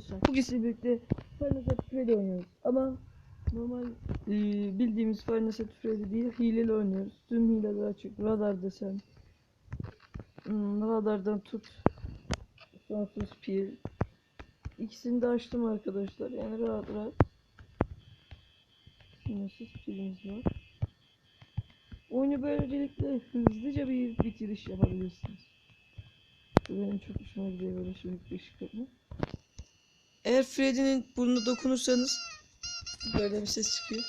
arkadaşlar. Bugün sizle birlikte Five Nights at Freddy oynuyoruz. Ama normal e, bildiğimiz Five Nights at Freddy değil, hileli oynuyoruz. Tüm hileler açık. Radar desen. Hmm, radardan tut. Sonsuz pil. İkisini de açtım arkadaşlar. Yani rahat rahat. Sınırsız pilimiz var. Oyunu böylelikle hızlıca bir bitiriş yapabilirsiniz. Benim çok hoşuma gidiyor böyle sürekli ışık yapmak. Eğer Freddy'nin burnuna dokunursanız böyle bir ses çıkıyor.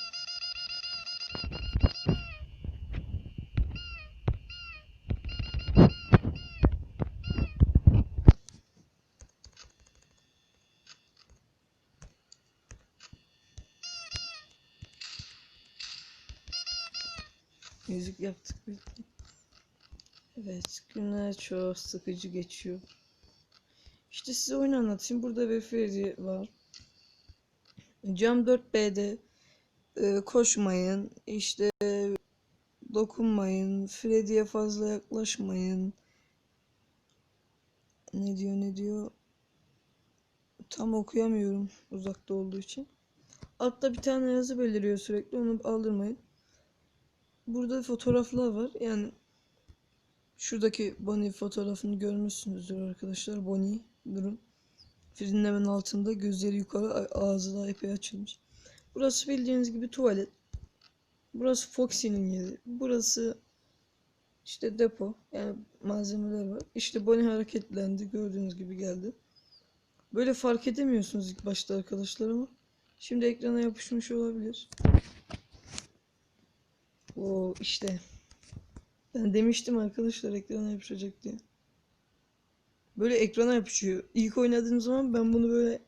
Müzik yaptık birlikte. Evet, günler çok sıkıcı geçiyor. İşte size oyunu anlatayım. Burada bir Freddy var. Cam 4B'de e, koşmayın, işte dokunmayın, Freddy'ye fazla yaklaşmayın. Ne diyor ne diyor? Tam okuyamıyorum uzakta olduğu için. Altta bir tane yazı beliriyor sürekli onu aldırmayın. Burada fotoğraflar var. Yani şuradaki Bonnie fotoğrafını görmüşsünüzdür arkadaşlar. Bonnie durun. Freddy'nin hemen altında gözleri yukarı ağzı da epey açılmış. Burası bildiğiniz gibi tuvalet. Burası Foxy'nin yeri. Burası işte depo. Yani malzemeler var. İşte Bonnie hareketlendi. Gördüğünüz gibi geldi. Böyle fark edemiyorsunuz ilk başta arkadaşlar ama şimdi ekrana yapışmış olabilir. O işte. Ben demiştim arkadaşlar ekrana yapışacak diye. Böyle ekrana yapışıyor. İlk oynadığım zaman ben bunu böyle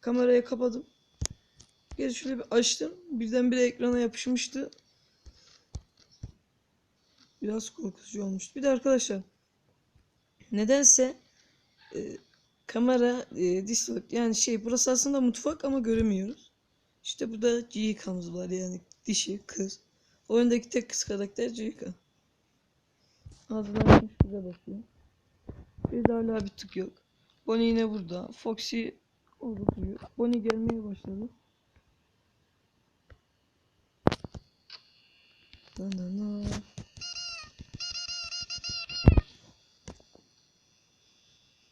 kameraya kapadım. Geri şöyle bir açtım. Birdenbire ekrana yapışmıştı. Biraz korkutucu olmuştu. Bir de arkadaşlar nedense e, kamera e, distort yani şey burası aslında mutfak ama göremiyoruz. İşte burada Jika'mız var yani dişi kız. Oyundaki tek kız karakter Jika. Ağzından bize bakıyor. Hala bir tık yok. Bonnie yine burada. Foxy orada duruyor. Bonnie gelmeye başladı. Na na na.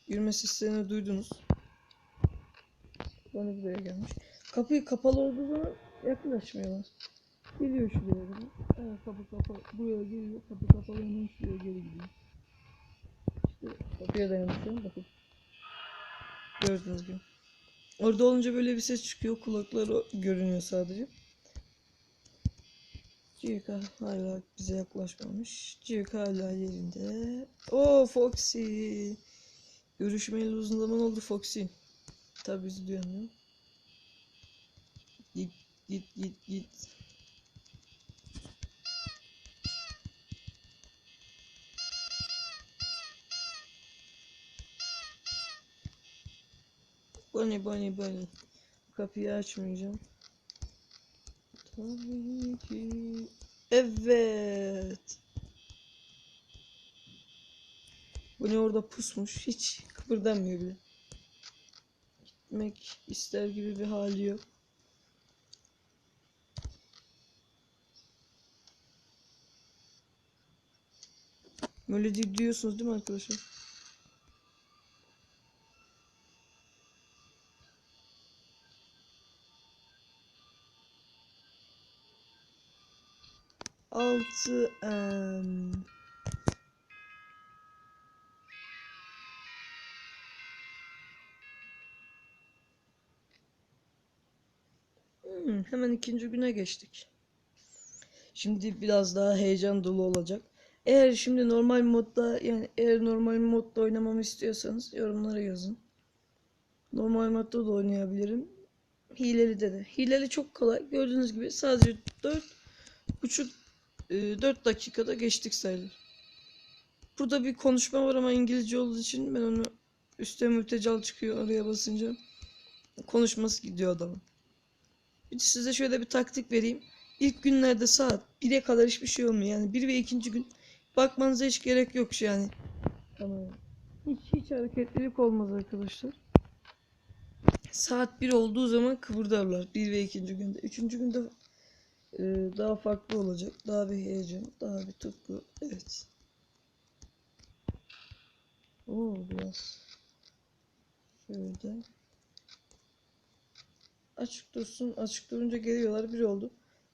Yürüme seslerini duydunuz. Bonnie buraya gelmiş. Kapıyı kapalı olduğu zaman yaklaşmıyorlar. Geliyor şuraya. Evet kapı kapalı. Buraya geliyor. Kapı kapalı hemen şuraya geri gidiyor. Kapıya dayanmışım. Bakın. Gördüğünüz gibi. Orada olunca böyle bir ses çıkıyor. Kulakları görünüyor sadece. Civika hala bize yaklaşmamış. Civika hala yerinde. Oo Foxy. Görüşmeyeli uzun zaman oldu Foxy. Tabii üzülüyorum ya. Git git git git. Bonnie Bonnie Bonnie. Kapıyı açmayacağım. Tabii ki. Evet. Bonnie orada pusmuş. Hiç kıpırdamıyor bile. Gitmek ister gibi bir hali yok. Melodi duyuyorsunuz değil mi arkadaşlar? Altı em, Hmm, hemen ikinci güne geçtik. Şimdi biraz daha heyecan dolu olacak. Eğer şimdi normal modda yani eğer normal modda oynamamı istiyorsanız yorumlara yazın. Normal modda da oynayabilirim. Hileli de de. Hileli çok kolay. Gördüğünüz gibi sadece 4 buçuk 4 dakikada geçtik sayılır. Burada bir konuşma var ama İngilizce olduğu için ben onu üstte müptecal çıkıyor oraya basınca. Konuşması gidiyor adamın. Bir size şöyle bir taktik vereyim. İlk günlerde saat 1'e kadar hiçbir şey olmuyor. Yani 1 ve 2. gün bakmanıza hiç gerek yok yani. Tamam. Hiç hiç hareketlilik olmaz arkadaşlar. Saat 1 olduğu zaman kıvırdarlar. 1 ve 2. günde. 3. günde e, daha farklı olacak. Daha bir heyecan, daha bir tutku. Evet. Oo biraz. Şöyle. Açık dursun. Açık durunca geliyorlar. Bir oldu.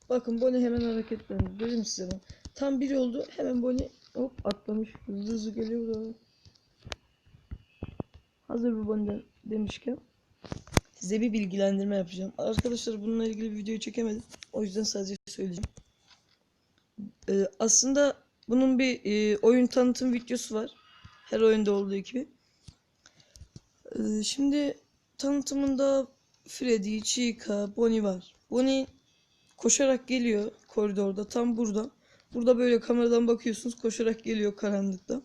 Bakın Bonnie hemen hareketlendi. Dedim size ben. Tam bir oldu. Hemen Bonnie hop atlamış. Hızlı hızlı geliyor buraya. Hazır bu Bonnie'den demişken size bir bilgilendirme yapacağım. Arkadaşlar bununla ilgili bir videoyu çekemedim. O yüzden sadece söyleyeceğim. Ee, aslında bunun bir e, oyun tanıtım videosu var. Her oyunda olduğu gibi. Ee, şimdi tanıtımında Freddy, Chica, Bonnie var. Bonnie koşarak geliyor koridorda tam burada. Burada böyle kameradan bakıyorsunuz koşarak geliyor karanlıkta.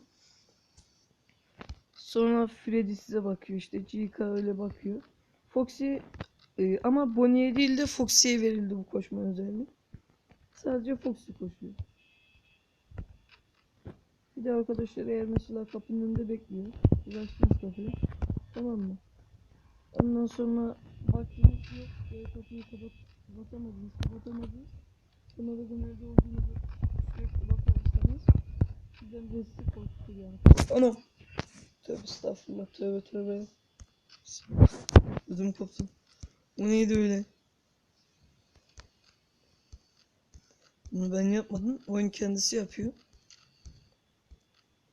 Sonra Freddy size bakıyor işte Chica öyle bakıyor. Foxy e, ama Bonnie'ye değil de Foxy'ye verildi bu koşma özelliği. Sadece Foxy koşuyor. Bir de arkadaşlar eğer mesela kapının önünde bekliyor. Siz açtınız kapıyı. Tamam mı? Ondan sonra baktınız yok e, kapıyı kapat, kapatamadınız, kapatamadınız. Sonra da nerede olduğunuzu sürekli bakarsanız sizden de sizi korkutur yani. Ana! Tövbe estağfurullah, tövbe tövbe. Ödüm koptu. Bu neydi öyle? Bunu ben yapmadım. Oyun kendisi yapıyor.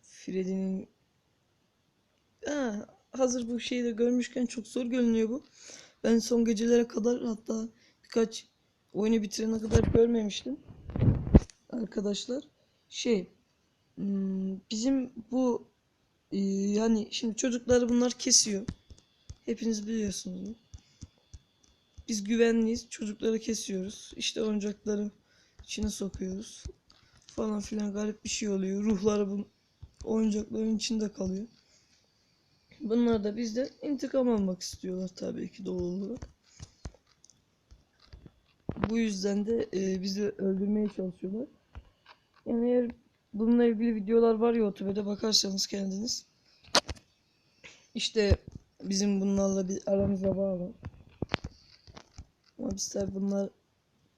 Freddy'nin Ha, hazır bu şeyi de görmüşken çok zor görünüyor bu. Ben son gecelere kadar hatta birkaç oyunu bitirene kadar görmemiştim. Arkadaşlar şey hmm, bizim bu e, yani şimdi çocukları bunlar kesiyor. Hepiniz biliyorsunuz. Biz güvenliyiz. Çocukları kesiyoruz. İşte oyuncakları içine sokuyoruz. Falan filan garip bir şey oluyor. Ruhları bu oyuncakların içinde kalıyor. Bunlar da bizden intikam almak istiyorlar tabii ki doğal olarak. Bu yüzden de e, bizi öldürmeye çalışıyorlar. Yani eğer bununla ilgili videolar var YouTube'da bakarsanız kendiniz. İşte bizim bunlarla bir aramızda bağ var. Ama biz tabii bunlar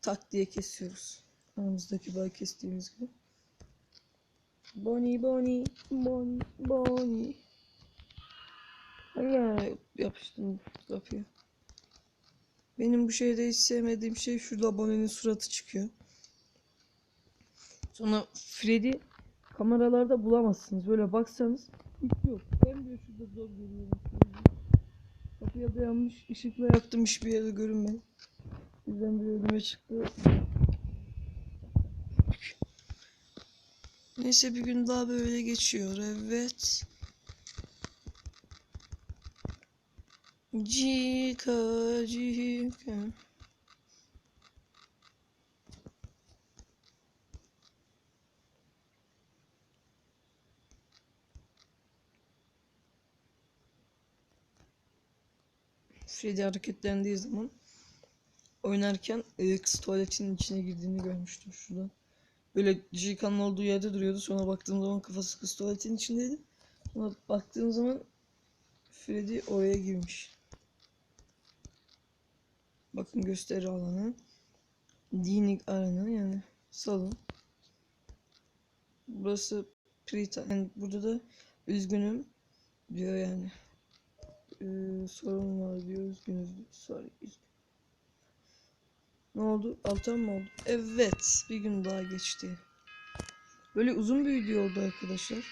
tak diye kesiyoruz. Aramızdaki bağı kestiğimiz gibi. Bonnie, Bonnie, Bonnie, Bonnie. Ya yapıştım kapıya. Benim bu şeyde hiç sevmediğim şey şurada Bonnie'nin suratı çıkıyor. Sonra Freddy kameralarda bulamazsınız. Böyle baksanız hiç yok. Ben bile şurada zor görüyorum. Kapıya dayanmış ışıkla yaktım hiçbir yerde görünmedi. Bizden bir önüme çıktı. Neyse bir gün daha böyle geçiyor. Evet. Cika cika. Freddy hareketlendiği zaman oynarken e, tuvaletinin içine girdiğini görmüştüm şurada. Böyle Jika'nın olduğu yerde duruyordu. Sonra baktığım zaman kafası kız tuvaletin içindeydi. Sonra baktığım zaman Freddy oraya girmiş. Bakın gösteri alanı. Dinik alanı yani salon. Burası Prita. Yani burada da üzgünüm diyor yani. Ee, sorun var diyor üzgünüz. Sorry, üzgün. Ne oldu? Altan mı oldu? Evet. Bir gün daha geçti. Böyle uzun bir video oldu arkadaşlar.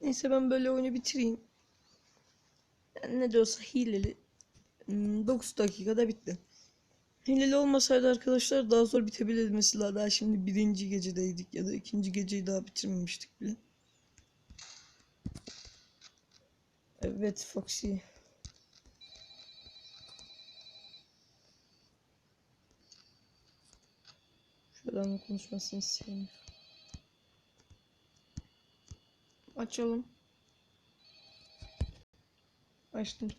Neyse ben böyle oyunu bitireyim. Yani ne de olsa hileli. Hmm, 9 dakikada bitti. Hileli olmasaydı arkadaşlar daha zor bitebilirdi. Mesela daha şimdi birinci gecedeydik ya da ikinci geceyi daha bitirmemiştik bile. Evet Foxy. Şu adamın konuşmasını sevmiyorum. Açalım. Açtım.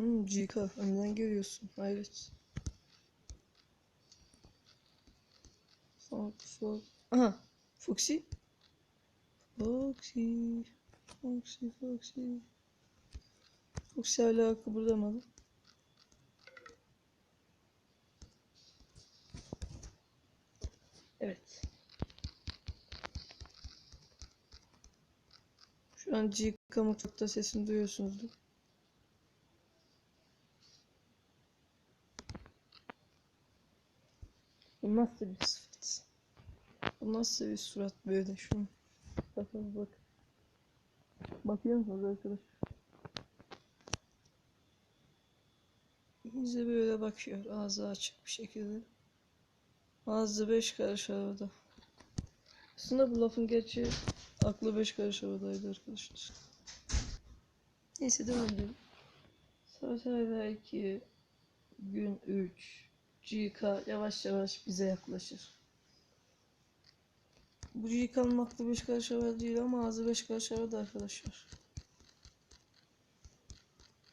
Hmm, GK önden görüyorsun. Hayret. Fox, Fox. Aha. Foxy. Foxy. Foxy, Foxy. Foxy hala kıpırdamadı. Evet. Şu an Cika mutfakta sesini duyuyorsunuzdur. Bu nasıl bir sıfat? Bu nasıl bir surat böyle şunu? Bakın bak. Bakıyor musunuz arkadaşlar? Bize böyle bakıyor. Ağzı açık bir şekilde. Ağzı beş karış havada. Aslında bu lafın gerçi aklı beş karış havadaydı arkadaşlar. Neyse devam edelim. Savaşayla 2 gün 3 GK yavaş yavaş bize yaklaşır. Bu GK'nın aklı 5 karış havada değil ama ağzı 5 karış havada arkadaşlar.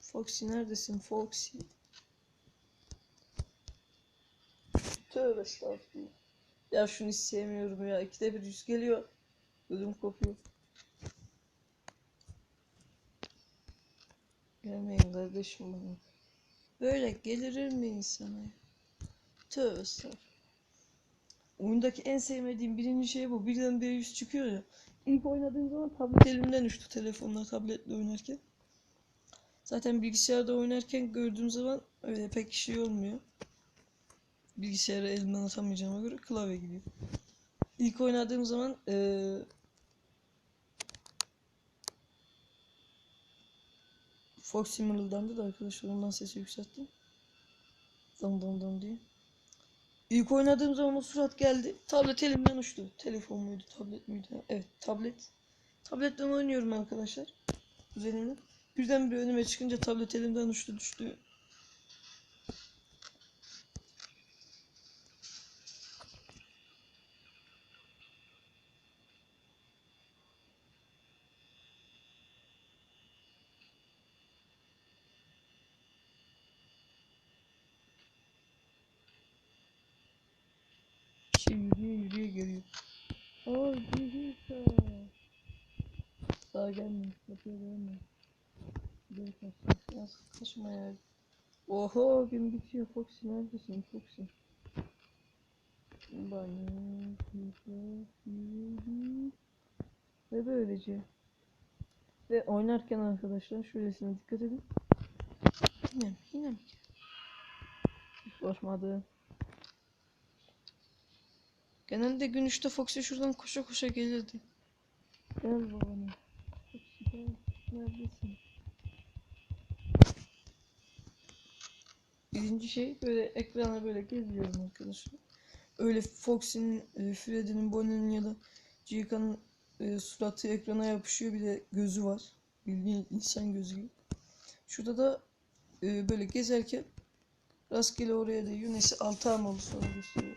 Foxy neredesin Foxy? Tövbe estağfurullah. Ya şunu hiç sevmiyorum ya. İkide bir yüz geliyor. Ödüm kopuyor. Gelmeyin kardeşim bana. Böyle gelir mi insana ya? Tövbe estağfurullah. Oyundaki en sevmediğim birinci şey bu. Birden bir yüz çıkıyor ya. İlk oynadığım zaman tablet elimden düştü telefonla tabletle oynarken. Zaten bilgisayarda oynarken gördüğüm zaman öyle pek şey olmuyor. Bilgisayarı elimden atamayacağıma göre klavye gidiyor. İlk oynadığım zaman eee Foxy mırıldandı da arkadaşlar ondan sesi yükselttim. Dam dam dam diye. İlk oynadığım zaman o surat geldi. Tablet elimden uçtu. Telefon muydu, tablet miydi? Evet, tablet. Tabletten oynuyorum arkadaşlar. Kuzenimle. Birden bir önüme çıkınca tablet elimden uçtu düştü. Şey yürüye yürüye geliyor. Aa yürüyor. Daha Kapıya gelmiyor. Gel kaçma. Ya kaçma ya. Oho gün bitiyor. Foxy neredesin Foxy? Ve böylece. Ve oynarken arkadaşlar şöylesine dikkat edin. Yine mi? Yine mi? Hiç basmadı. Genelde gün 3'te Foxy şuradan koşa koşa gelirdi. Gel babana. Neredesin? Birinci şey böyle ekrana böyle geziyorum arkadaşlar. Öyle Foxy'nin, e, Freddy'nin, Bonnie'nin ya da Jica'nın e, suratı ekrana yapışıyor. Bir de gözü var. Bildiğin insan gözü gibi. Şurada da e, böyle gezerken rastgele oraya değiyor. Neyse altı oldu sonra gösteriyor.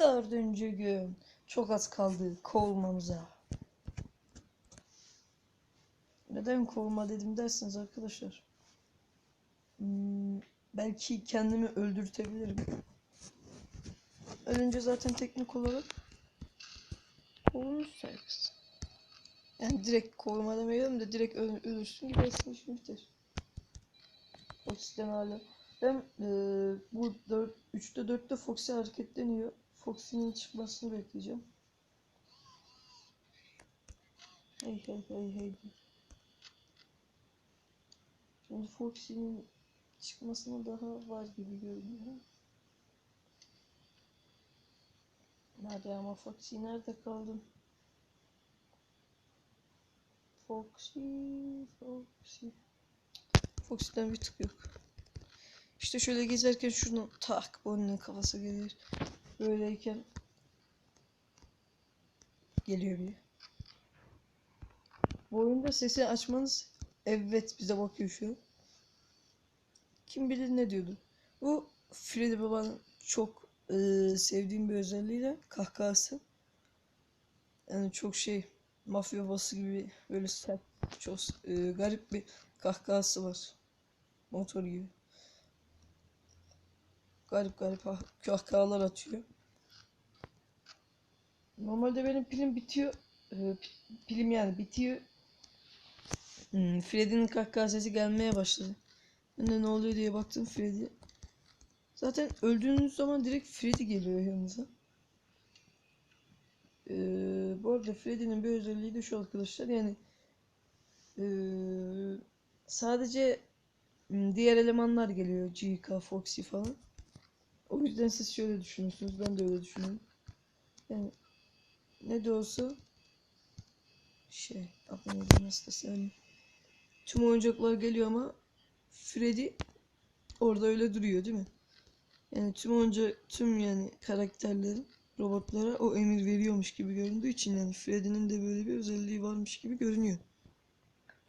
Dördüncü gün. Çok az kaldı kovulmamıza. Neden kovulma dedim dersiniz arkadaşlar. Hmm, belki kendimi öldürtebilirim. Ölünce zaten teknik olarak kovulmuş sayılırsın. Yani direkt kovulma demeyelim de direkt öl- ölürsün gidersin işin biter. Foxy'den hala. Ben eee, bu 4, 3'te 4'te Foxy hareketleniyor. Foxy'nin çıkmasını bekleyeceğim. Hey hey hey hey. Şimdi Foxy'nin çıkmasına daha var gibi görünüyor. Nerede ama Foxy nerede kaldın? Foxy, Foxy. Foxy'den bir tık yok. İşte şöyle gezerken şunu tak Bonnie'nin kafası gelir. Böyleyken geliyor bir. Bu oyunda sesi açmanız evet bize bakıyor şu. Kim bilir ne diyordu. Bu Freddy Baba'nın çok eee, sevdiğim bir özelliği de kahkahası. Yani çok şey mafya babası gibi böyle sert, çok e, garip bir kahkahası var. Motor gibi. Garip garip ah- kahkahalar atıyor. Normalde benim pilim bitiyor. Ee, pi- pilim yani bitiyor. Hmm, Freddy'nin kahkaha sesi gelmeye başladı. Ben de ne oluyor diye baktım Freddy. Zaten öldüğünüz zaman direkt Freddy geliyor yanınıza. Ee, bu arada Freddy'nin bir özelliği de şu arkadaşlar yani ee, sadece hmm, diğer elemanlar geliyor GK, Foxy falan. O yüzden siz şöyle düşünüyorsunuz. Ben de öyle düşünüyorum. Yani ne de olsa şey aklıma nasıl desem tüm oyuncaklar geliyor ama Freddy orada öyle duruyor değil mi? Yani tüm oyuncak tüm yani karakterlerin robotlara o emir veriyormuş gibi göründüğü için yani Freddy'nin de böyle bir özelliği varmış gibi görünüyor.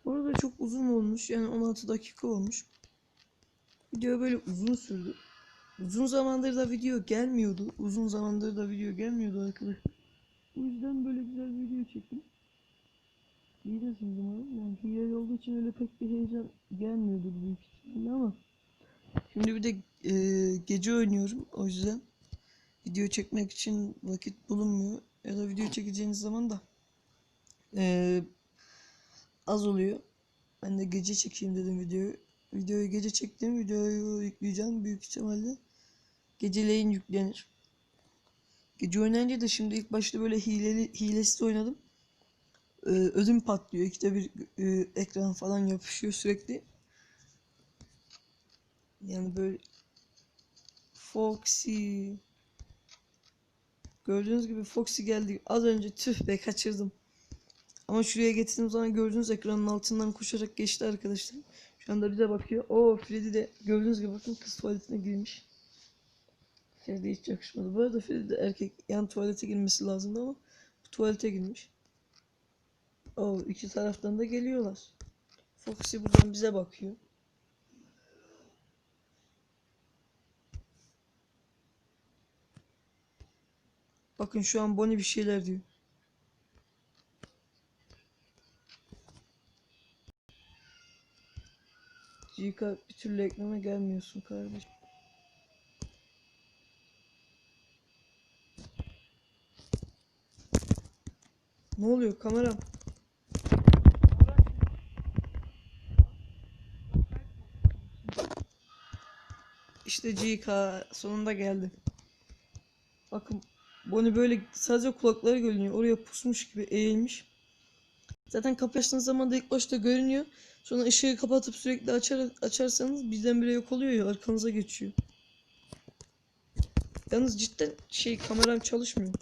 Bu arada çok uzun olmuş yani 16 dakika olmuş. Video böyle uzun sürdü. Uzun zamandır da video gelmiyordu. Uzun zamandır da video gelmiyordu arkadaşlar. O yüzden böyle güzel bir video çektim. İyisiniz umarım. Yani hile olduğu için öyle pek bir heyecan gelmiyordur büyük ihtimalle ama Şimdi bir de e, gece oynuyorum o yüzden video çekmek için vakit bulunmuyor ya da video çekeceğiniz zaman da e, az oluyor. Ben de gece çekeyim dedim videoyu. Videoyu gece çektim. Videoyu yükleyeceğim büyük ihtimalle. Geceleyin yüklenir. Gece oynayınca da şimdi ilk başta böyle hileli, hilesiz oynadım. Ee, ödüm patlıyor. İkide bir e, ekran falan yapışıyor sürekli. Yani böyle Foxy Gördüğünüz gibi Foxy geldi. Az önce tüh be kaçırdım. Ama şuraya getirdiğim zaman gördüğünüz ekranın altından koşarak geçti arkadaşlar. Şu anda bize bakıyor. Oo Freddy de gördüğünüz gibi bakın kız tuvaletine girmiş. Freddy hiç yakışmadı. Bu arada Freddy de erkek yan tuvalete girmesi lazımdı ama bu tuvalete girmiş. Oo iki taraftan da geliyorlar. Foxy buradan bize bakıyor. Bakın şu an Bonnie bir şeyler diyor. Cika bir türlü ekrana gelmiyorsun kardeşim. Ne oluyor kameram? İşte GK sonunda geldi. Bakın Bonnie böyle sadece kulakları görünüyor. Oraya pusmuş gibi eğilmiş. Zaten kapı açtığınız zaman da ilk başta görünüyor. Sonra ışığı kapatıp sürekli açar, açarsanız birdenbire yok oluyor ya arkanıza geçiyor. Yalnız cidden şey kameram çalışmıyor.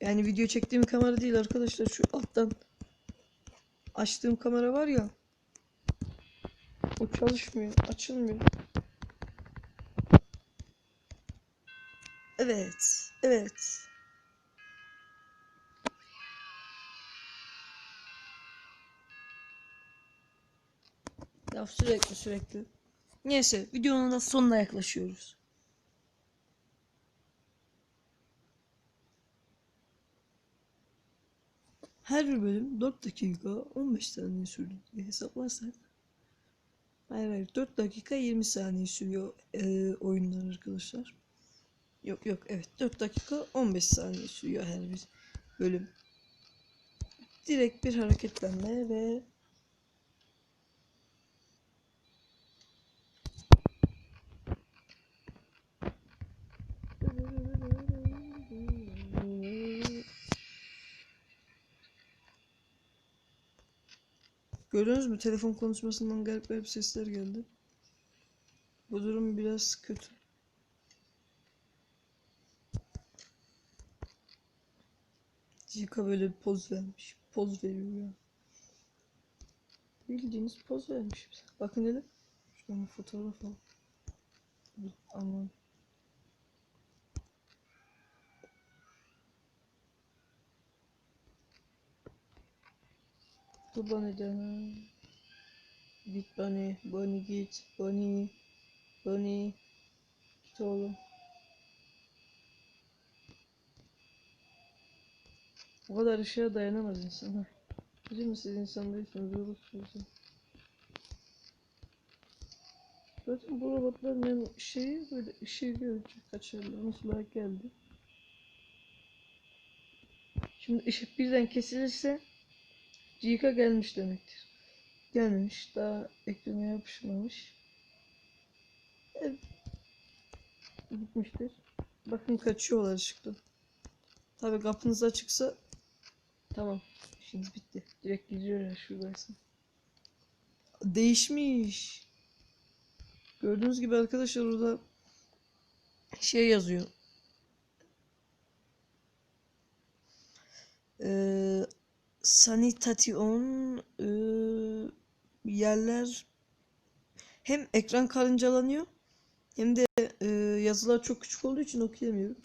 Yani video çektiğim kamera değil arkadaşlar şu alttan açtığım kamera var ya. O çalışmıyor, açılmıyor. Evet, evet. Ya sürekli sürekli. Neyse videonun da sonuna yaklaşıyoruz. Her bir bölüm 4 dakika 15 saniye sürdü diye hesaplarsak. Hayır hayır 4 dakika 20 saniye sürüyor e, oyunlar arkadaşlar. Yok yok evet 4 dakika 15 saniye sürüyor her bir bölüm. Direkt bir hareketlenme ve Gördünüz mü telefon konuşmasından garip garip sesler geldi. Bu durum biraz kötü. Zika böyle poz vermiş. Poz veriyor ya. Bildiğiniz poz vermiş. Bakın hele. Şuradan fotoğraf al. Dur. Kurban edemem. Git Bonnie. Bonnie git. Bonnie. Bonnie. Git oğlum. Bu kadar ışığa dayanamaz insan. Ha. Biliyor musun siz insan değilsiniz. Olursunuz. Zaten bu robotların hem şeyi böyle ışığı görünce kaçarlar. Mesela geldi. Şimdi ışık birden kesilirse Cika gelmiş demektir. Gelmemiş. Daha ekrana yapışmamış. Evet. Gitmiştir. Bakın kaçıyorlar ışıktan. Tabi kapınız açıksa tamam. İşiniz bitti. Direkt gidiyor ya şuradaysa. Değişmiş. Gördüğünüz gibi arkadaşlar orada şey yazıyor. Ee, sanitation ee, yerler hem ekran karıncalanıyor hem de ee, yazılar çok küçük olduğu için okuyamıyorum.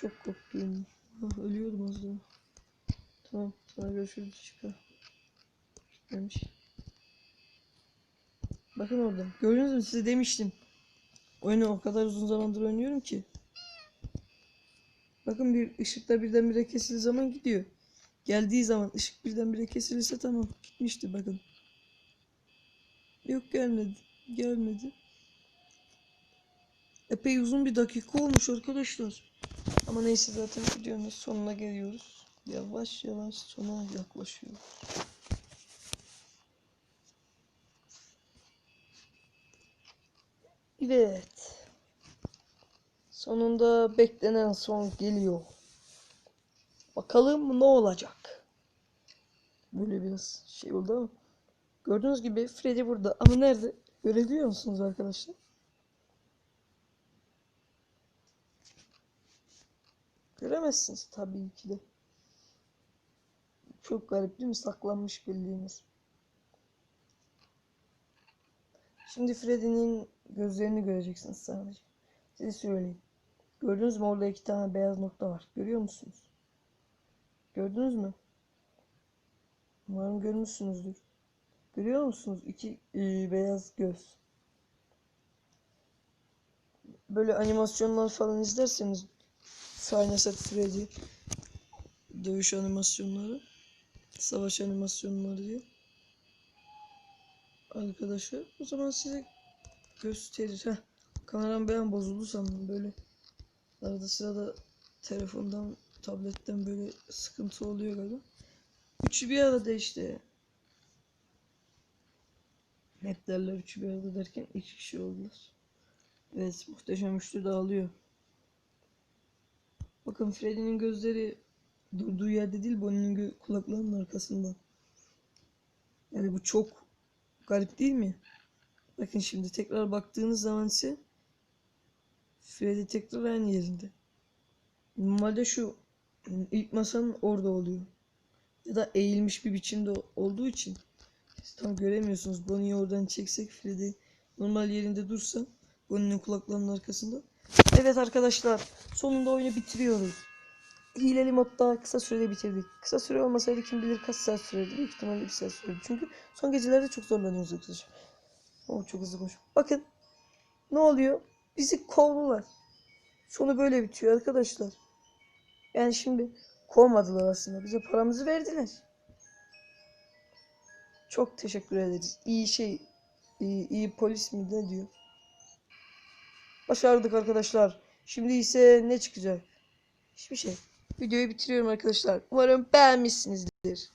Çok korktum. Ah, ölüyordum az daha. Tamam. Sana görüşürüz. Çıkar. Demiş. Bakın orada. Gördünüz mü? Size demiştim. Oyunu o kadar uzun zamandır oynuyorum ki. Bakın bir ışıkta birdenbire kesildiği zaman gidiyor. Geldiği zaman ışık birdenbire kesilirse tamam. Gitmişti bakın. Yok gelmedi. Gelmedi. Epey uzun bir dakika olmuş arkadaşlar. Ama neyse zaten videonun sonuna geliyoruz. Yavaş yavaş sona yaklaşıyoruz. Evet. Sonunda beklenen son geliyor. Bakalım ne olacak. Böyle biraz şey oldu ama. Gördüğünüz gibi Freddy burada. Ama nerede? Görebiliyor musunuz arkadaşlar? Göremezsiniz tabii ki de. Çok garip değil mi? Saklanmış bildiğiniz. Şimdi Freddy'nin gözlerini göreceksiniz sadece. Size söyleyeyim. Gördünüz mü orada iki tane beyaz nokta var. Görüyor musunuz? Gördünüz mü? Umarım görmüşsünüzdür. Görüyor musunuz? İki e, beyaz göz. Böyle animasyonlar falan izlerseniz Final Set Freddy dövüş animasyonları savaş animasyonları diye arkadaşlar o zaman size gösterir. Heh, kameram beğen bozuldu sandım böyle. Arada sırada telefondan, tabletten böyle sıkıntı oluyor galiba. Üçü bir arada işte. Hep derler üçü bir arada derken iki kişi oldular. Evet muhteşem üçlü dağılıyor. Bakın Freddy'nin gözleri durduğu yerde değil Bonnie'nin kulaklarının arkasında. Yani bu çok garip değil mi? Bakın şimdi tekrar baktığınız zaman ise Freddy tekrar aynı yerinde. Normalde şu ilk masanın orada oluyor. Ya da eğilmiş bir biçimde olduğu için siz tam göremiyorsunuz. Bonnie'yi oradan çeksek Freddy normal yerinde dursa Bonnie'nin kulaklarının arkasında. Evet arkadaşlar sonunda oyunu bitiriyoruz. Hileli modda kısa sürede bitirdik. Kısa süre olmasaydı kim bilir kaç saat sürerdi. Büyük ihtimalle bir saat sürerdi. Çünkü son gecelerde çok zorlanıyoruz arkadaşlar. Oh çok hızlı koş. Bakın ne oluyor? Bizi kovdular. Sonu böyle bitiyor arkadaşlar. Yani şimdi kovmadılar aslında. Bize paramızı verdiler. Çok teşekkür ederiz. İyi şey, iyi, iyi polis mi ne diyor? Başardık arkadaşlar. Şimdi ise ne çıkacak? Hiçbir şey. Videoyu bitiriyorum arkadaşlar. Umarım beğenmişsinizdir.